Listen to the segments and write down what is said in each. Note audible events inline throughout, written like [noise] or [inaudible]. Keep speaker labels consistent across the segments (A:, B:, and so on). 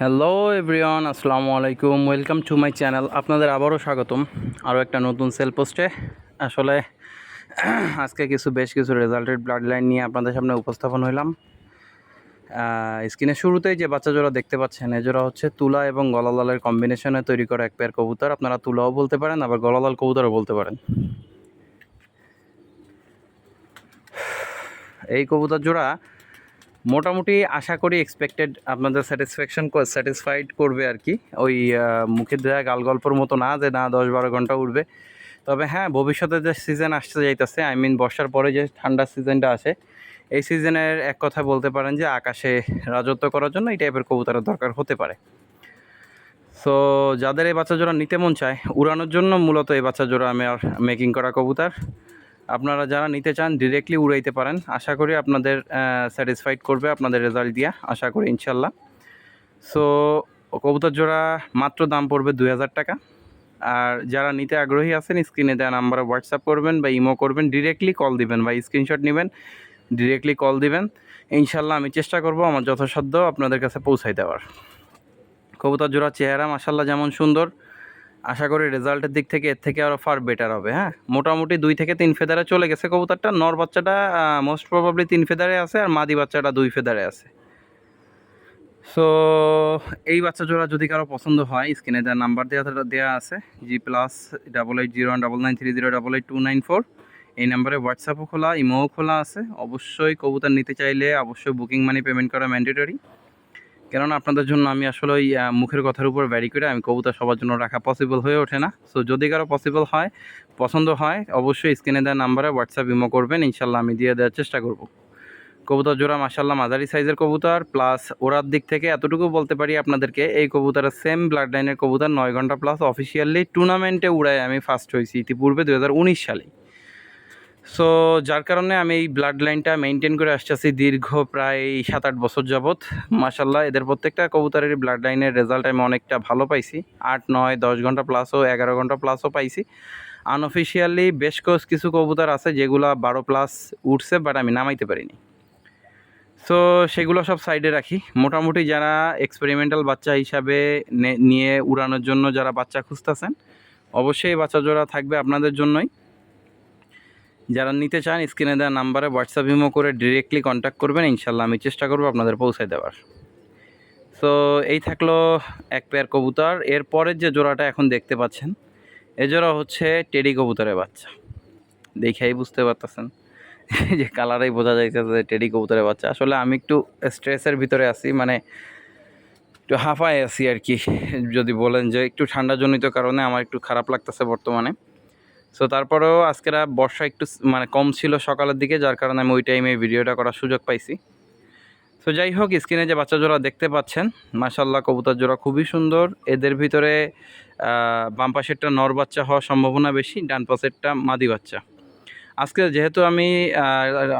A: Hello everyone আসসালামু আলাইকুম welcome to my channel আপনাদের আবারও স্বাগতম। আরও একটা নতুন সেল পোস্টে আসলে [clears throat] আজকে কিছু, বেশ কিছু রেজাল্টেড ব্লাড লাইন নিয়ে আপনাদের সামনে উপস্থাপন হইলাম। স্ক্রিনের শুরুতেই যে বাচ্চা জোড়া দেখতে পাচ্ছেন, এ জোড়া হচ্ছে তুলা এবং গলালালের কম্বিনেশনে তৈরি করা এক পেয়ার কবুতর। আপনারা তুলাও বলতে পারেন, আবার গলালাল কবুতরও বলতে পারেন। এই কবুতর জোড়া মোটামুটি আশা করি এক্সপেক্টেড আপনাদের স্যাটিসফ্যাকশন স্যাটিসফাইড করবে আর কি। ওই আহ, মুখে দেওয়া গাল গল্পর মতো না যে না দশ বারো ঘণ্টা উঠবে। তবে হ্যাঁ ভবিষ্যতে যে সিজন আসতে যাইতেছে আই মিন বর্ষার পরে যে ঠান্ডার সিজনটা আসে এই সিজনের এক কথা বলতে পারেন যে আকাশে রাজত্ব করার জন্য এই টাইপের কবুতরের দরকার হতে পারে। সো যাদের এই বাচ্চা জোড়া নিতে মন চায় উড়ানোর জন্য মূলত এই বাচ্চা জোড়া আমি আর মেকিং করা কবুতর। আপনারা যারা নিতে চান ডিরেক্টলি উড়াইতে পারেন। আশা করি আপনাদের স্যাটিসফাইড করবে আপনাদের রেজাল্ট দিয়া। আশা করি ইনশাল্লাহ সো কবুতর জোড়া মাত্র দাম পড়বে দুই হাজার টাকা। আর যারা নিতে আগ্রহী আছেন স্ক্রিনে দেওয়া নাম্বারে হোয়াটসঅ্যাপ করবেন বা ইমো করবেন ডিরেক্টলি কল দিবেন। বা স্ক্রিনশট নেবেন ডিরেক্টলি কল দিবেন। ইনশাল্লাহ আমি চেষ্টা করব আমার যথাসাধ্য আপনাদের কাছে পৌঁছাই দেওয়ার। কবুতর জোড়া চেহারা মাসাল্লাহ যেমন সুন্দর। আশা করি রেজাল্টের দিক থেকে এর থেকে আরও ফার বেটার হবে হ্যাঁ? মোটামুটি দুই থেকে তিন ফেদারে চলে গেছে কবুতরটা। নর বাচ্চাটা মোস্ট প্রবাবলি তিন ফেদারে আছে আর মাদি বাচ্চাটা দুই ফেদারে আছে। সো এই বাচ্চা জোড়া যদি কারও পছন্দ হয়, স্ক্রিনে দেওয়ার নাম্বার দেওয়া দেওয়া আছে G plus double eight zero double nine three zero double eight two nine four এই নাম্বারে হোয়াটসঅ্যাপও খোলা ইমোও খোলা আছে। অবশ্যই কবুতর নিতে চাইলে অবশ্যই বুকিং মানি পেমেন্ট করা ম্যান্ডেটরি কেননা আপনাদের জন্য আমি আসলে ওই মুখের কথার উপর ভ্যারি করে আমি কবুতর সবার জন্য রাখা পসিবল হয়ে ওঠে না। সো যদি কারও পসিবল হয়, পছন্দ হয়, অবশ্যই স্ক্রিনে দেওয়া নাম্বারে হোয়াটসঅ্যাপ ইমো করবেন ইনশাল্লাহ আমি দিয়ে দেওয়ার চেষ্টা করব। কবুতর জোড়া মাসাল্লাহ মাঝারি সাইজের কবুতর প্লাস ওরার দিক থেকে এতটুকু বলতে পারি আপনাদেরকে, এই কবুতরের সেম ব্লাড লাইনের কবুতর নয় ঘণ্টা প্লাস অফিসিয়ালি টুর্নামেন্টে উড়ায় আমি ফার্স্ট হয়েছি ইতিপূর্বে দু হাজার উনিশ সালে সো যার কারণে আমি এই ব্লাড লাইনটা মেনটেন করে আসতেছি দীর্ঘ প্রায় সাত আট বছর যাবৎ। মাসাল্লাহ এদের প্রত্যেকটা কবুতরের ব্লাড লাইনের রেজাল্ট আমি অনেকটা ভালো পাইছি। আট, নয়, দশ ঘণ্টা প্লাসও এগারো ঘণ্টা প্লাসও পাইছি। আনঅফিসিয়ালি বেশ কিছু কবুতর আছে যেগুলো বারো প্লাস উঠছে বাট আমি নামাইতে পারিনি। সো সেগুলো সব সাইডে রাখি। মোটামুটি যারা এক্সপেরিমেন্টাল বাচ্চা হিসাবে নিয়ে উড়ানোর জন্য যারা বাচ্চা খুঁজতেছেন, অবশ্যই বাচ্চা জোড়া থাকবে আপনাদের জন্যই। যারা নিতে চান, স্ক্রিনে দেওয়া নাম্বারে হোয়াটসঅ্যাপ ইমো করে ডিরেক্টলি কন্ট্যাক্ট করবেন, ইনশাল্লাহ আমি চেষ্টা করব আপনাদের পৌঁছে দেওয়ার। সো এই থাকল এক পেয়ার কবুতর। এরপরের যে জোড়াটা এখন দেখতে পাচ্ছেন, এ জোড়া হচ্ছে টেডি কবুতরের বাচ্চা। দেখেই বুঝতে পারতেছেন [laughs] যে কালারেই বোঝা যাইতেছে যে টেডি কবুতরের বাচ্চা। আসলে আমি একটু স্ট্রেসের ভিতরে আছি মানে একটু হাঁফায় আছি আর কি। যদি বলেন যে একটু ঠান্ডাজনিত কারণে আমার একটু খারাপ লাগতেছে বর্তমানে। সো তারপরেও আজকের বর্ষা একটু মানে কম ছিল সকালের দিকে, যার কারণে আমি ওই টাইমে ভিডিওটা করার সুযোগ পাইছি। তো যাই হোক স্ক্রিনে যে বাচ্চা জোড়া দেখতে পাচ্ছেন মাশাল্লাহ কবুতর জোড়া খুবই সুন্দর। এদের ভিতরে বাম পাশেরটা নর বাচ্চা হওয়ার সম্ভাবনা বেশি, ডান পাশেরটা মাদি বাচ্চা। আজকে যেহেতু আমি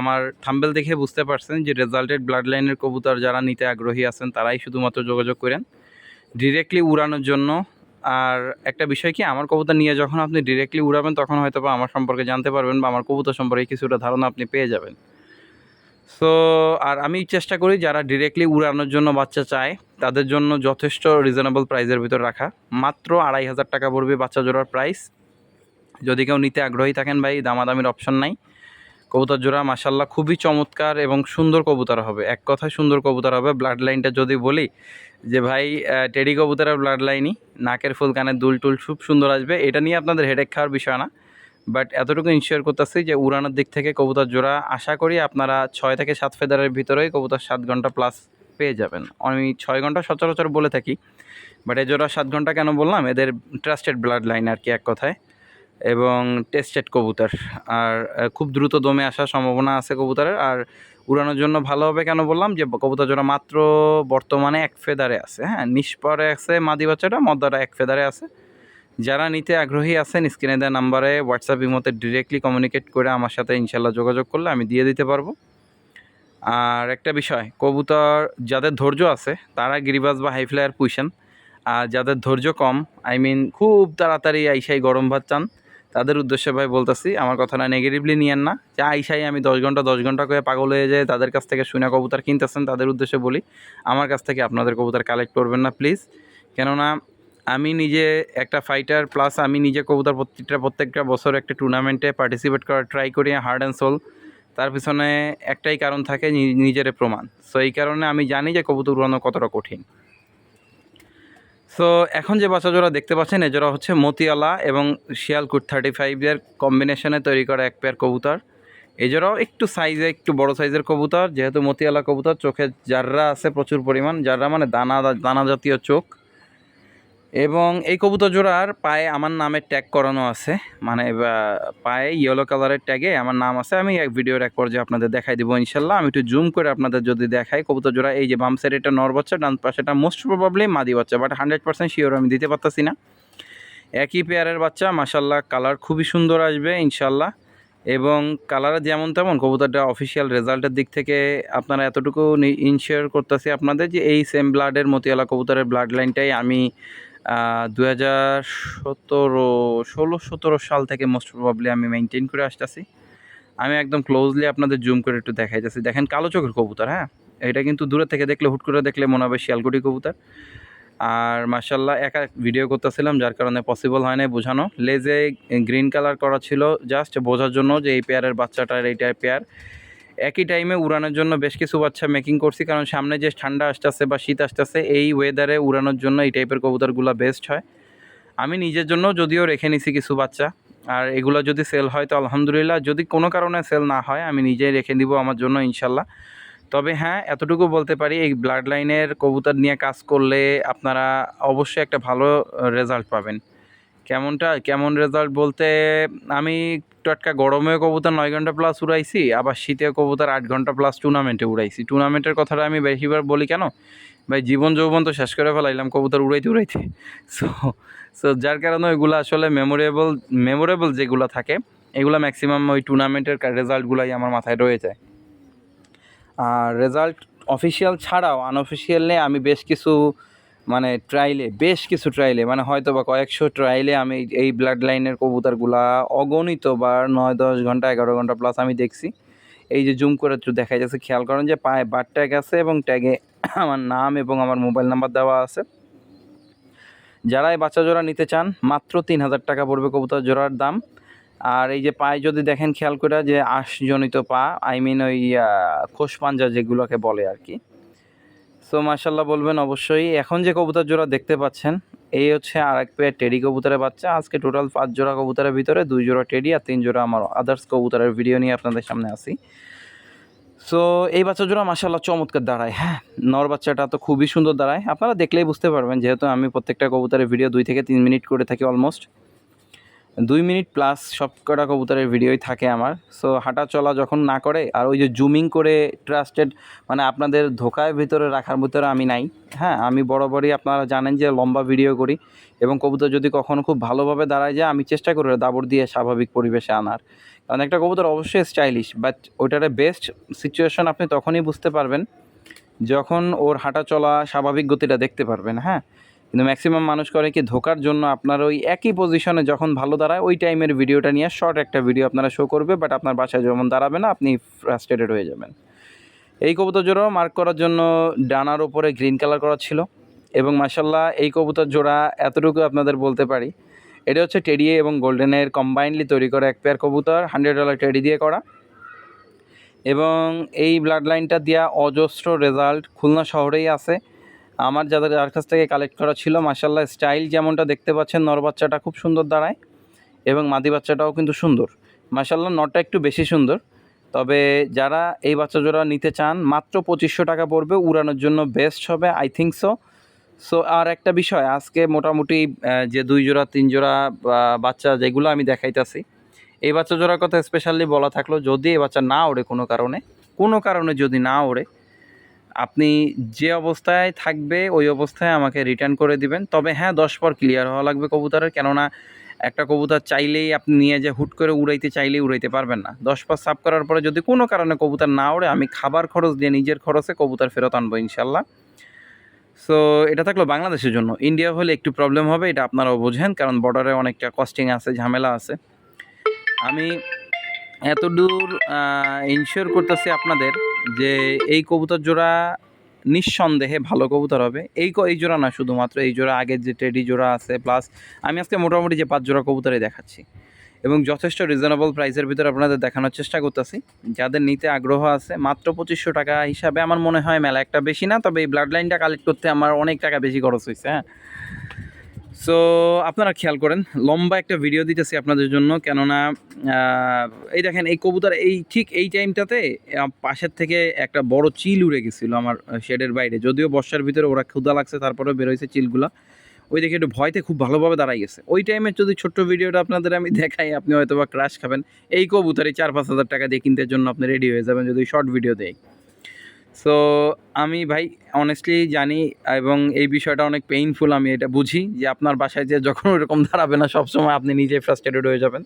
A: আমার থাম্বেল দেখে বুঝতে পারছেন যে রেজাল্টেড ব্লাড লাইনের কবুতর যারা নিতে আগ্রহী আছেন, তারাই শুধুমাত্র যোগাযোগ করেন। ডিরেক্টলি উড়ানোর জন্য আর একটা বিষয় কি, আমার কবুতর নিয়ে যখন আপনি ডিরেক্টলি উড়াবেন, তখন হয়তো বা আমার সম্পর্কে জানতে পারবেন বা আমার কবুতর সম্পর্কে কিছুটা ধারণা আপনি পেয়ে যাবেন। সো আর আমি চেষ্টা করি যারা ডিরেক্টলি উড়ানোর জন্য বাচ্চা চায়, তাদের জন্য যথেষ্ট রিজনেবল প্রাইসের ভিতর রাখা। মাত্র আড়াই হাজার টাকা পড়বে বাচ্চা জোড়ার প্রাইস যদি কেউ নিতে আগ্রহী থাকেন ভাই, দামাদামির অপশন নাই। কবুতর জোড়া মাসাল্লাহ খুবই চমৎকার এবং সুন্দর কবুতর হবে। এক কথায় সুন্দর কবুতর হবে। ব্লাড লাইনটা যদি বলি যে, ভাই টেডি কবুতরের ব্লাড লাইনই নাকের ফুল, কানের দুল টুল খুব সুন্দর আসবে। এটা নিয়ে আপনাদের হেডেক খাওয়ার বিষয় না। বাট এতটুকু ইনশিওর করতেছি যে, উড়ানোর দিক থেকে কবুতর জোড়া, আশা করি আপনারা ছয় থেকে সাত ফেদারের ভিতরেই কবুতর সাত ঘণ্টা প্লাস পেয়ে যাবেন। আমি ছয় ঘণ্টা সচরাচর বলে থাকি বাট এ জোড়া সাত ঘণ্টা কেন বললাম? এদের ট্রাস্টেড ব্লাড লাইন আর কি এক কথায়। এবং টেস্টেড কবুতর। আর খুব দ্রুত দমে আসার সম্ভাবনা আছে কবুতরের। আর উড়ানোর জন্য ভালো হবে কেন বললাম যে, কবুতর জোড়া মাত্র বর্তমানে এক ফেদারে আছে হ্যাঁ? নিষ্পরে আছে মাদি বাচ্চাটা মদ্দাটা এক ফেদারে আছে। যারা নিতে আগ্রহী আছেন, স্ক্রিনে দেওয়া নাম্বারে হোয়াটসঅ্যাপ ইমোতে ডিরেক্টলি কমিউনিকেট করে আমার সাথে ইনশাল্লাহ যোগাযোগ করলে আমি দিয়ে দিতে পারব। আর একটা বিষয়, কবুতর যাদের ধৈর্য আছে, তারা গিরিবাজ বা হাই পুষেন আর যাদের ধৈর্য কম আই মিন খুব তাড়াতাড়ি আইসাই গরম ভাত চান তাদের উদ্দেশ্যে ভাই বলতেছি, আমার কথাটা নেগেটিভলি নিয়েন না। যে আইসাই আমি দশ ঘণ্টা দশ ঘণ্টা করে পাগল হয়ে যায় তাদের কাছ থেকে শুনে কবুতর কিনতেছেন, তাদের উদ্দেশ্যে বলি, আমার কাছ থেকে আপনাদের কবুতর কালেক্ট করবেন না প্লিজ কেননা আমি নিজে একটা ফাইটার প্লাস আমি নিজে কবুতর প্রত্যেকটা প্রত্যেকটা বছর একটা টুর্নামেন্টে পার্টিসিপেট করার ট্রাই করি হার্ড অ্যান্ড সোল তার পিছনে একটাই কারণ থাকে নি- নিজের প্রমাণ। সো এই কারণে আমি জানি যে কবুতর উড়ানো কতটা কঠিন। সো এখন যে বাচ্চা জোড়া দেখতে পাচ্ছেন, এজোড়া হচ্ছে মতিয়ালা এবং শিয়ালকুট থার্টি ফাইভের কম্বিনেশনে তৈরি করা এক পেয়ার কবুতর। এজোড়াও একটু সাইজে একটু বড় সাইজের কবুতর, যেহেতু মতিয়ালা কবুতর, চোখে জাররা আছে প্রচুর পরিমাণ। জাররা মানে দানা দানা জাতীয় চোখ। এবং এই কবুতর জোড়ার পায়ে আমার নামের ট্যাগ করানো আছে। মানে পায়ে ইয়েলো কালারের ট্যাগে আমার নাম আছে। আমি এক ভিডিওর এক পর্যায়ে আপনাদের দেখাই দিব ইনশাল্লাহ। আমি একটু জুম করে আপনাদের যদি দেখাই, কবুতর জোড়া, এই যে বাম সাইড এটা নর বাচ্চা, ডান পাশেটা মোস্ট প্রবাবলি মাদি বাচ্চা বাট হান্ড্রেড পার্সেন্ট শিওর আমি দিতে পারতাছি না। একই পেয়ারের বাচ্চা মাসাল্লাহ কালার খুবই সুন্দর আসবে ইনশাল্লাহ। এবং কালার যেমন তেমন, কবুতরটা অফিসিয়াল রেজাল্টের দিক থেকে আপনারা এতটুকু ইনশিওর করতেছি আপনাদের যে এই সেম ব্লাডের মতিয়ালা কবুতরের ব্লাড লাইনটাই আমি দু হাজার সতেরো, ষোলো, সতেরো সাল থেকে মোস্ট প্রবাবলি আমি মেনটেন করে আসতেছি। আমি একদম ক্লোজলি আপনাদের জুম করে একটু দেখাইতেছি। দেখেন কালো চোখের কবুতর হ্যাঁ? এটা কিন্তু দূরে থেকে দেখলে, হুট করে দেখলে মনে হবে শিয়ালকুটি কবুতর। আর মার্শাল্লাহ একা ভিডিও করতেছিলাম, যার কারণে পসিবল হয় নাই বোঝানো। লেজে গ্রিন কালার করা ছিল জাস্ট বোঝার জন্য যে এই পেয়ারের বাচ্চাটার এইটার পেয়ার একই টাইমে উড়ানোর জন্য বেশ কিছু বাচ্চা মেকিং করছি। কারণ সামনে যে ঠান্ডা আসতেছে বা শীত আসতেছে, এই ওয়েদারে উড়ানোর জন্য এই টাইপের কবুতরগুলো বেস্ট হয়। আমি নিজের জন্য যদিও রেখে নিছি কিছু বাচ্চা। আর এগুলো যদি সেল হয় তো আলহামদুলিল্লাহ, যদি কোনো কারণে সেল না হয়, আমি নিজেই রেখে দিব আমার জন্য ইনশাল্লাহ। তবে হ্যাঁ এতটুকু বলতে পারি, এই ব্লাড লাইনের কবুতর নিয়ে কাজ করলে আপনারা অবশ্যই একটা ভালো রেজাল্ট পাবেন। কেমনটা? কেমন রেজাল্ট বলতে আমি টাটকা গরমেও কবুতর নয় ঘণ্টা প্লাস উড়াইছি, আবার শীতেও কবুতর আট ঘণ্টা প্লাস টুর্নামেন্টে উড়াইছি। টুর্নামেন্টের কথাটা আমি বেশিবার বলি কেন? ভাই, জীবন যৌবন তো শেষ করে ফেলাইলাম কবুতর উড়াইতে উড়াইতে। [laughs] সো সো যার কারণে ওইগুলো আসলে মেমোরেবল মেমোরেবল যেগুলো থাকে, এগুলো ম্যাক্সিমাম ওই টুর্নামেন্টের রেজাল্টগুলাই আমার মাথায় রয়ে যায়। আর রেজাল্ট অফিসিয়াল ছাড়াও আনঅফিসিয়ালে আমি বেশ কিছু মানে ট্রাইলে বেশ কিছু ট্রাইলে মানে হয়তো বা কয়েকশো ট্রাইলে আমি এই ব্লাড লাইনের কবুতরগুলা অগণিত বা নয় দশ ঘণ্টা, এগারো ঘণ্টা প্লাস আমি দেখছি। এই যে জুম করে একটু দেখা যাচ্ছে, খেয়াল করেন যে পায়ে বার ট্যাগ আছে এবং ট্যাগে আমার নাম এবং আমার মোবাইল নাম্বার দেওয়া আছে। যারা এই বাচ্চা জোড়া নিতে চান, মাত্র তিন হাজার টাকা পড়বে কবুতর জোড়ার দাম। আর এই যে পায়ে যদি দেখেন, খেয়াল করে যে আশজনিত পা আই মিন ওই খোস পাঞ্জা যেগুলোকে বলে আর কি। সো মার্শাল্লাহ বলবেন অবশ্যই। এখন যে কবুতর জোড়া দেখতে পাচ্ছেন, এই হচ্ছে আর এক পেয়ার টেডি কবুতরের বাচ্চা। আজকে টোটাল পাঁচ জোড়া কবুতরের ভিতরে দুই জোড়া টেডি আর তিন জোড়া আমার আদার্স কবুতরের ভিডিও নিয়ে আপনাদের সামনে আসি সো এই বাচ্চা জোড়া মাসাল্লাহ চমৎকার দাঁড়ায় হ্যাঁ? নর বাচ্চাটা তো খুবই সুন্দর দাঁড়ায়। আপনারা দেখলেই বুঝতে পারবেন, যেহেতু আমি প্রত্যেকটা কবুতরের ভিডিও দুই থেকে তিন মিনিট করে থাকি অলমোস্ট দুই মিনিট প্লাস সব কটা কবুতরের ভিডিওই থাকে আমার। সো হাঁটা চলা যখন না করে, আর ওই যে জুমিং করে ট্রাস্টেড মানে আপনাদের ধোকায় ভিতরে রাখার ভিতরে আমি নাই। হ্যাঁ আমি বরাবরই আপনারা জানেন যে লম্বা ভিডিও করি, এবং কবুতর যদি কখনও খুব ভালোভাবে দাঁড়ায় যায়, আমি চেষ্টা করি দাবর দিয়ে স্বাভাবিক পরিবেশে আনার। কারণ একটা কবুতর অবশ্যই স্টাইলিশ বাট ওইটার বেস্ট সিচুয়েশন আপনি তখনই বুঝতে পারবেন, যখন ওর হাঁটা চলা স্বাভাবিক গতিটা দেখতে পারবেন হ্যাঁ। কিন্তু ম্যাক্সিমাম মানুষ করে কি ধোকার জন্য আপনার ওই একই পজিশনে যখন ভালো দাঁড়ায়, ওই টাইমের ভিডিওটা নিয়ে শর্ট একটা ভিডিও আপনারা শো করবে বাট আপনার বাসায় যেমন দাঁড়াবে না, আপনি ফ্রাস্ট্রেটেড হয়ে যাবেন। এই কবুতর জোড়াও মার্ক করার জন্য ডানার ওপরে গ্রিন কালার করা ছিল এবং মাসাল্লাহ এই কবুতর জোড়া এতটুকু আপনাদের বলতে পারি। এটা হচ্ছে টেডি এবং গোল্ডেনের কম্বাইনলি তৈরি করা এক পেয়ার কবুতর হান্ড্রেড ডলার টেডি দিয়ে করা। এবং এই ব্লাড লাইনটা দেওয়া অজস্র রেজাল্ট খুলনা শহরেই আছে। আমার যাদের যার কাছ থেকে কালেক্ট করা ছিল মাসাল্লাহ স্টাইল যেমনটা দেখতে পাচ্ছেন, নর বাচ্চাটা খুব সুন্দর দাঁড়ায় এবং মাদি বাচ্চাটাও কিন্তু সুন্দর। মাসাল্লাহ নরটা একটু বেশি সুন্দর, তবে যারা এই বাচ্চা জোড়া নিতে চান, মাত্র পঁচিশশো টাকা পড়বে, উড়ানোর জন্য বেস্ট হবে আই থিঙ্ক সো সো আর একটা বিষয়, আজকে মোটামুটি যে দুই জোড়া, তিন জোড়া বাচ্চা যেগুলো আমি দেখাইতাছি, এই বাচ্চা জোড়ার কথা স্পেশালি বলা থাকল, যদি এই বাচ্চা না ওড়ে কোনো কারণে কোনো কারণে যদি না ওড়ে আপনি যে অবস্থায় থাকবে, ওই অবস্থায় আমাকে রিটার্ন করে দিবেন। তবে হ্যাঁ দশ পর ক্লিয়ার হওয়া লাগবে কবুতরের। কেননা, একটা কবুতর চাইলেই আপনি নিয়ে যে হুট করে উড়াইতে চাইলেই উড়াইতে পারবেন না। দশ পাঁচ সাফ করার পরে যদি কোনো কারণে কবুতর না ওড়ে, আমি খাবার খরচ দিয়ে নিজের খরচে কবুতর ফেরত আনব ইনশাল্লাহ সো এটা থাকল বাংলাদেশের জন্য। ইন্ডিয়া হলে একটু প্রবলেম হবে, এটা আপনারাও বোঝেন, কারণ বর্ডারে অনেকটা কস্টিং আছে, ঝামেলা আছে। আমি এতদূর ইনশিওর করতেছি আপনাদের যে এই কবুতর জোড়া নিঃসন্দেহে ভালো কবুতর হবে। এই এই জোড়া না শুধুমাত্র এই জোড়া, আগের যে টেডি জোড়া আছে প্লাস আমি আজকে মোটামুটি যে পাঁচ জোড়া কবুতরই দেখাচ্ছি। এবং যথেষ্ট রিজনেবল প্রাইসের ভিতরে আপনাদের দেখানোর চেষ্টা করতেছি। যাদের নিতে আগ্রহ আছে, মাত্র পঁচিশশো টাকা হিসাবে আমার মনে হয় মেলা একটা বেশি না, তবে এই ব্লাড লাইনটা কালেক্ট করতে আমার অনেক টাকা বেশি খরচ হয়েছে হ্যাঁ। সো আপনারা খেয়াল করেন, লম্বা একটা ভিডিও দিতেছি আপনাদের জন্য, কেননা এই দেখেন, এই কবুতর এই ঠিক এই টাইমটাতে পাশের থেকে একটা বড় চিল উড়ে গেছিল আমার শেডের বাইরে। যদিও বর্ষার ভিতরে ওরা ক্ষুদা লাগছে তারপরে বেরোইছে চিলগুলা। ওই দেখে একটু ভয়তে খুব ভালোভাবে দাঁড়াই গেছে। ওই টাইমে যদি ছোট্ট ভিডিওটা আপনাদের আমি দেখাই, আপনি হয়তো বা ক্রাশ খাবেন। এই কবুতরই চার পাঁচ হাজার টাকা দিয়ে কিনতে জন্য আপনি রেডি হয়ে যাবেন যদি শর্ট ভিডিও দেয় সো আমি ভাই অনেস্টলি জানি এবং এই বিষয়টা অনেক পেইনফুল আমি এটা বুঝি যে আপনার বাসায় যে যখন ওরকম দাঁড়াবে না, সবসময় আপনি নিজে ফ্রাস্ট্রেটেড হয়ে যাবেন।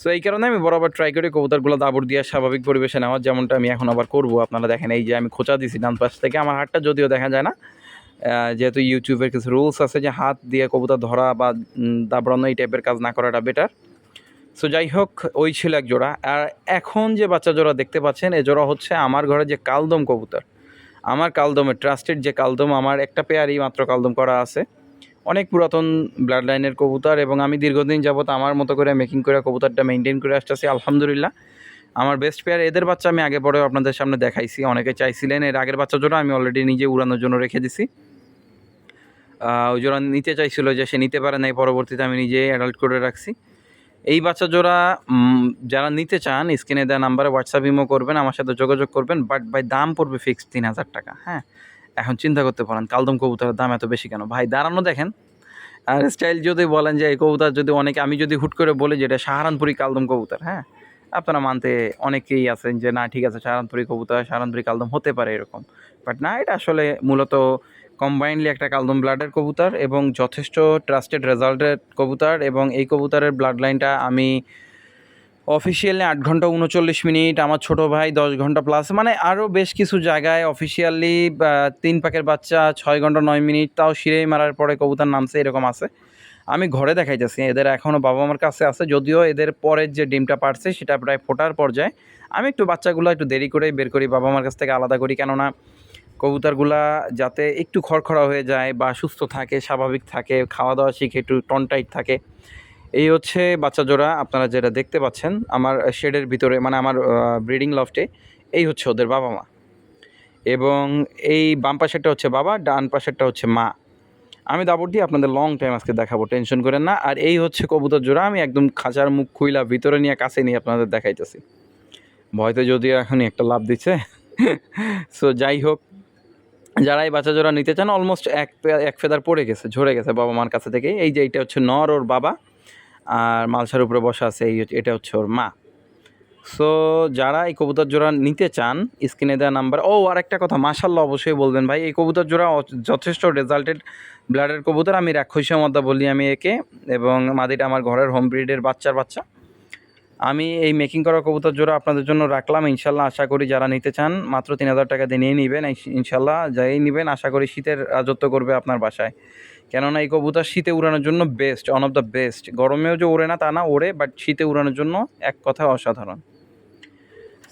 A: সো এই কারণে আমি বরাবর ট্রাই করি কবুতরগুলো দাবর দিয়ে স্বাভাবিক পরিবেশে নেওয়ার যেমনটা আমি এখন আবার করব। আপনারা দেখেন এই যে আমি খোঁচা দিছি ডান পাশ থেকে, আমার হাতটা যদিও দেখা যায় না যেহেতু ইউটিউবের কিছু রুলস আছে যে হাত দিয়ে কবুতর ধরা বা দাবড়ানো এই টাইপের কাজ না করাটা বেটার সো যাই হোক ওই ছিল এক জোড়া। আর এখন যে বাচ্চা জোড়া দেখতে পাচ্ছেন, এ জোড়া হচ্ছে আমার ঘরে যে কালদম কবুতর। আমার কালদমের ট্রাস্টেড যে কালদম, আমার একটা পেয়ারই মাত্র কালদম করা আছে। অনেক পুরাতন ব্লাড লাইনের কবুতর এবং আমি দীর্ঘদিন যাবত আমার মতো করে মেকিং করে কবুতরটা মেনটেন করে আসতেছি, আলহামদুলিল্লাহ। আমার বেস্ট পেয়ার এদের বাচ্চা আমি আগে পরেও আপনাদের সামনে দেখাইছি। অনেকে চাইছিলেন এর আগের বাচ্চা জোড়া, আমি অলরেডি নিজে উড়ানোর জন্য রেখে দিছি। ওই জোড়া নিতে চাইছিল যে সে নিতে পারে নাই, পরবর্তীতে আমি নিজে অ্যাডাল্ট করে রাখছি। এই বাচ্চা জোড়া যারা নিতে চান, স্ক্রিনে দেওয়া নাম্বারে হোয়াটসঅ্যাপ ইমো করবেন, আমার সাথে যোগাযোগ করবেন বাট ভাই, দাম পড়বে ফিক্সড তিন হাজার টাকা হ্যাঁ? এখন চিন্তা করতে পারেন, কালদম কবুতরের দাম এত বেশি কেন? ভাই, দাঁড়ানো দেখেন, আর স্টাইল যদি বলেন যে, এই কবুতর যদি অনেকে, আমি যদি হুট করে বলি যে, এটা সাহারানপুরি কালদম কবুতর হ্যাঁ? আপনারা মানতে অনেকেই আছেন যে, না, ঠিক আছে, সাহারানপুরি কবুতর, সাহারানপুরি কালদম হতে পারে এরকম বাট না, এটা আসলে মূলত কম্বাইনলি একটা কালদম ব্লাডের কবুতর এবং যথেষ্ট ট্রাস্টেড রেজাল্টের কবুতর এবং এই কবুতরের ব্লাড লাইনটা আমি অফিসিয়ালি আট ঘণ্টা উনচল্লিশ মিনিট, আমার ছোট ভাই দশ ঘণ্টা প্লাস মানে আরও বেশ কিছু জায়গায় অফিসিয়ালি তিন পাকের বাচ্চা, ছয় ঘণ্টা নয় মিনিট, তাও সিরেই মারার পরে কবুতর নামছে, এরকম আছে। আমি ঘরে দেখাইতেছি, এদের এখনও বাবা মার কাছে আছে, যদিও এদের পরের যে ডিমটা পারছে, সেটা প্রায় ফোটার পর্যায়ে। আমি একটু বাচ্চাগুলো একটু দেরি করেই বের করি, বাবা মার কাছ থেকে আলাদা করি, কেননা কবুতরগুলা যাতে একটু খড়খড়া হয়ে যায় বা সুস্থ থাকে, স্বাভাবিক থাকে খাওয়া দাওয়া শিখে একটু টনটাইট থাকে। এই হচ্ছে বাচ্চা জোড়া, আপনারা যেটা দেখতে পাচ্ছেন, আমার শেডের ভিতরে মানে আমার ব্রিডিং লফটে, এই হচ্ছে ওদের বাবা মা এবং এই বাম পাশেরটা হচ্ছে বাবা, ডান পাশেরটা হচ্ছে মা। আমি দাবর দিয়ে আপনাদের লং টাইম আজকে দেখাবো টেনশন করেন না। আর এই হচ্ছে কবুতর জোড়া, আমি একদম খাঁচার মুখ খুইলা ভিতরে নিয়ে কাছে নিয়ে আপনাদের দেখাইতেছি। ভয়তে যদিও এখনই একটা লাভ দিচ্ছে। [laughs] সো যাই হোক যারা এই বাচ্চা জোড়া নিতে চান অলমোস্ট এক এক ফেদার পড়ে গেছে, ঝরে গেছে বাবা মার কাছে থেকে এই যে এইটা হচ্ছে নর ওর বাবা, আর মালসার উপরে বসা আছে, এই এটা হচ্ছে ওর মা। সো যারা এই কবুতর জোড়া নিতে চান, স্ক্রিনে দেওয়া নাম্বার, ও আর একটা কথা মাশাল্লাহ অবশ্যই বলবেন ভাই, এই কবুতর জোড়া যথেষ্ট রেজাল্টেড ব্লাডের কবুতর, আমি রাক্ষসীয় মদ্দা বলি আমি একে, এবং মাদিটা আমার ঘরের হোম ব্রিডের বাচ্চার বাচ্চা। আমি এই মেকিং করা কবুতর জোড়া আপনাদের জন্য রাখলাম, ইনশাল্লাহ আশা করি যারা নিতে চান, মাত্র তিন হাজার টাকা দিয়ে নিয়ে নেবেন ইনশাল্লাহ যাই নেবেন, আশা করি শীতের রাজত্ব করবে আপনার বাসায়। কেননা এই কবুতর শীতে উড়ানোর জন্য best one of the best গরমেও যে ওড়ে না তা না ওড়ে বাট শীতে উড়ানোর জন্য এক কথা অসাধারণ।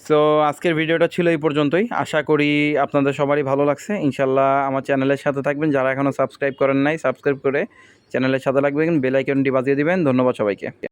A: সো আজকের ভিডিওটা ছিল এই পর্যন্তই। আশা করি আপনাদের সবারই ভালো লাগছে। ইনশাল্লাহ আমার চ্যানেলের সাথে থাকবেন। যারা এখনও সাবস্ক্রাইব করেন নাই সাবস্ক্রাইব করে চ্যানেলের সাথে লাগবেন বেল আইকনটি বাজিয়ে দিবেন। ধন্যবাদ সবাইকে।